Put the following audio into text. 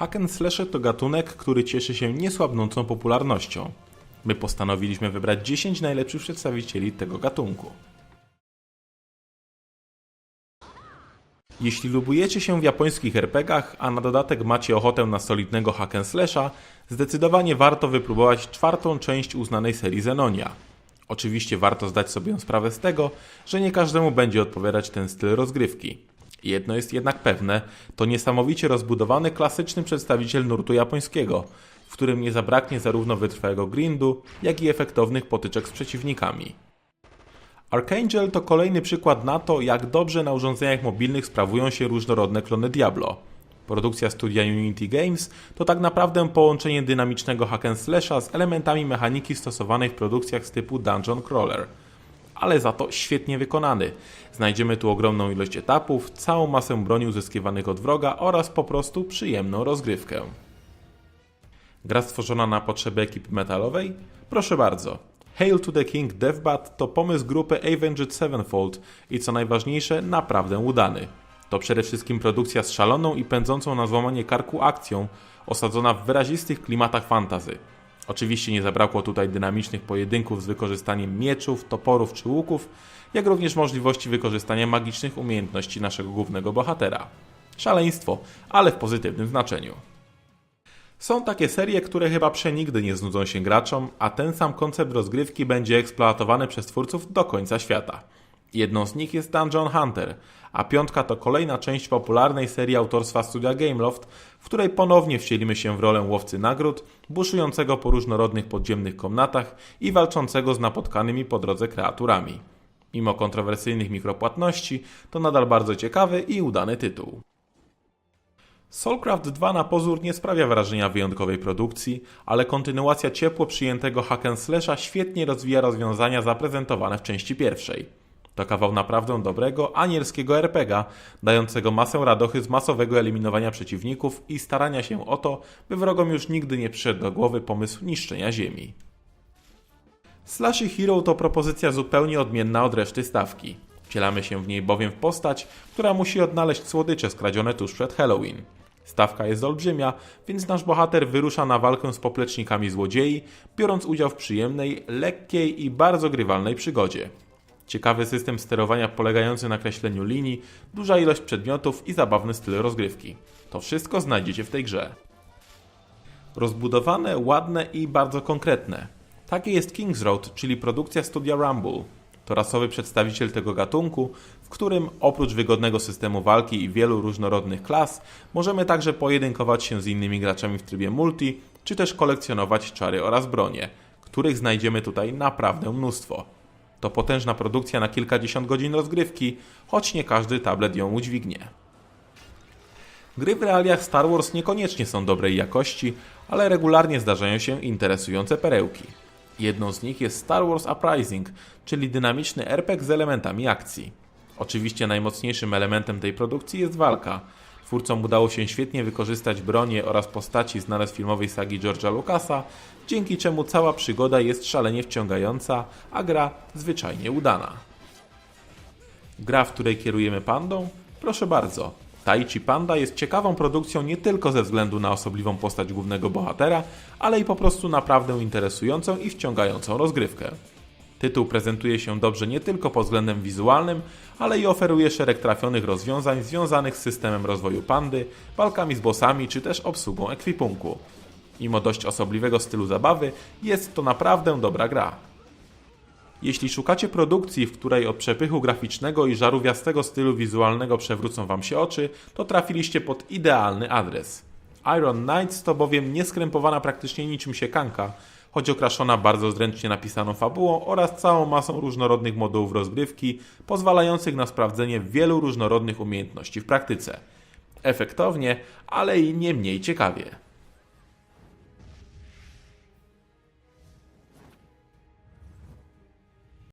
Hack and slasher to gatunek, który cieszy się niesłabnącą popularnością. My postanowiliśmy wybrać 10 najlepszych przedstawicieli tego gatunku. Jeśli lubujecie się w japońskich RPGach, a na dodatek macie ochotę na solidnego hack and slasha, zdecydowanie warto wypróbować czwartą część uznanej serii Zenonia. Oczywiście warto zdać sobie sprawę z tego, że nie każdemu będzie odpowiadać ten styl rozgrywki. Jedno jest jednak pewne, to niesamowicie rozbudowany klasyczny przedstawiciel nurtu japońskiego, w którym nie zabraknie zarówno wytrwałego grindu, jak i efektownych potyczek z przeciwnikami. Archangel to kolejny przykład na to, jak dobrze na urządzeniach mobilnych sprawują się różnorodne klony Diablo. Produkcja studia Unity Games to tak naprawdę połączenie dynamicznego hack and slasha z elementami mechaniki stosowanej w produkcjach z typu Dungeon Crawler. Ale za to świetnie wykonany. Znajdziemy tu ogromną ilość etapów, całą masę broni uzyskiwanych od wroga oraz po prostu przyjemną rozgrywkę. Gra stworzona na potrzeby ekipy metalowej? Proszę bardzo. Hail to the King Deathbat to pomysł grupy Avenged Sevenfold i co najważniejsze, naprawdę udany. To przede wszystkim produkcja z szaloną i pędzącą na złamanie karku akcją, osadzona w wyrazistych klimatach fantazy. Oczywiście nie zabrakło tutaj dynamicznych pojedynków z wykorzystaniem mieczów, toporów czy łuków, jak również możliwości wykorzystania magicznych umiejętności naszego głównego bohatera. Szaleństwo, ale w pozytywnym znaczeniu. Są takie serie, które chyba przenigdy nie znudzą się graczom, a ten sam koncept rozgrywki będzie eksploatowany przez twórców do końca świata. Jedną z nich jest Dungeon Hunter, a piątka to kolejna część popularnej serii autorstwa studia Gameloft, w której ponownie wcielimy się w rolę łowcy nagród, buszującego po różnorodnych podziemnych komnatach i walczącego z napotkanymi po drodze kreaturami. Mimo kontrowersyjnych mikropłatności, to nadal bardzo ciekawy i udany tytuł. Soulcraft 2 na pozór nie sprawia wrażenia wyjątkowej produkcji, ale kontynuacja ciepło przyjętego hack świetnie rozwija rozwiązania zaprezentowane w części pierwszej. To kawał naprawdę dobrego, anielskiego RPGa, dającego masę radochy z masowego eliminowania przeciwników i starania się o to, by wrogom już nigdy nie przyszedł do głowy pomysł niszczenia ziemi. Slashy Hero to propozycja zupełnie odmienna od reszty stawki. Wcielamy się w niej bowiem w postać, która musi odnaleźć słodycze skradzione tuż przed Halloween. Stawka jest olbrzymia, więc nasz bohater wyrusza na walkę z poplecznikami złodziei, biorąc udział w przyjemnej, lekkiej i bardzo grywalnej przygodzie. Ciekawy system sterowania polegający na kreśleniu linii, duża ilość przedmiotów i zabawny styl rozgrywki. To wszystko znajdziecie w tej grze. Rozbudowane, ładne i bardzo konkretne. Takie jest King's Road, czyli produkcja studia Rumble. To rasowy przedstawiciel tego gatunku, w którym oprócz wygodnego systemu walki i wielu różnorodnych klas, możemy także pojedynkować się z innymi graczami w trybie multi, czy też kolekcjonować czary oraz bronie, których znajdziemy tutaj naprawdę mnóstwo. To potężna produkcja na kilkadziesiąt godzin rozgrywki, choć nie każdy tablet ją udźwignie. Gry w realiach Star Wars niekoniecznie są dobrej jakości, ale regularnie zdarzają się interesujące perełki. Jedną z nich jest Star Wars Uprising, czyli dynamiczny RPG z elementami akcji. Oczywiście najmocniejszym elementem tej produkcji jest walka. Twórcom udało się świetnie wykorzystać bronie oraz postaci znane z filmowej sagi George'a Lucasa, dzięki czemu cała przygoda jest szalenie wciągająca, a gra zwyczajnie udana. Gra, w której kierujemy pandą? Proszę bardzo. Taichi Panda jest ciekawą produkcją nie tylko ze względu na osobliwą postać głównego bohatera, ale i po prostu naprawdę interesującą i wciągającą rozgrywkę. Tytuł prezentuje się dobrze nie tylko pod względem wizualnym, ale i oferuje szereg trafionych rozwiązań związanych z systemem rozwoju pandy, walkami z bossami czy też obsługą ekwipunku. Mimo dość osobliwego stylu zabawy, jest to naprawdę dobra gra. Jeśli szukacie produkcji, w której od przepychu graficznego i żarówiastego stylu wizualnego przewrócą Wam się oczy, to trafiliście pod idealny adres. Iron Knights to bowiem nieskrępowana praktycznie niczym siekanka, choć okraszona bardzo zręcznie napisaną fabułą oraz całą masą różnorodnych modułów rozgrywki, pozwalających na sprawdzenie wielu różnorodnych umiejętności w praktyce. Efektownie, ale i nie mniej ciekawie.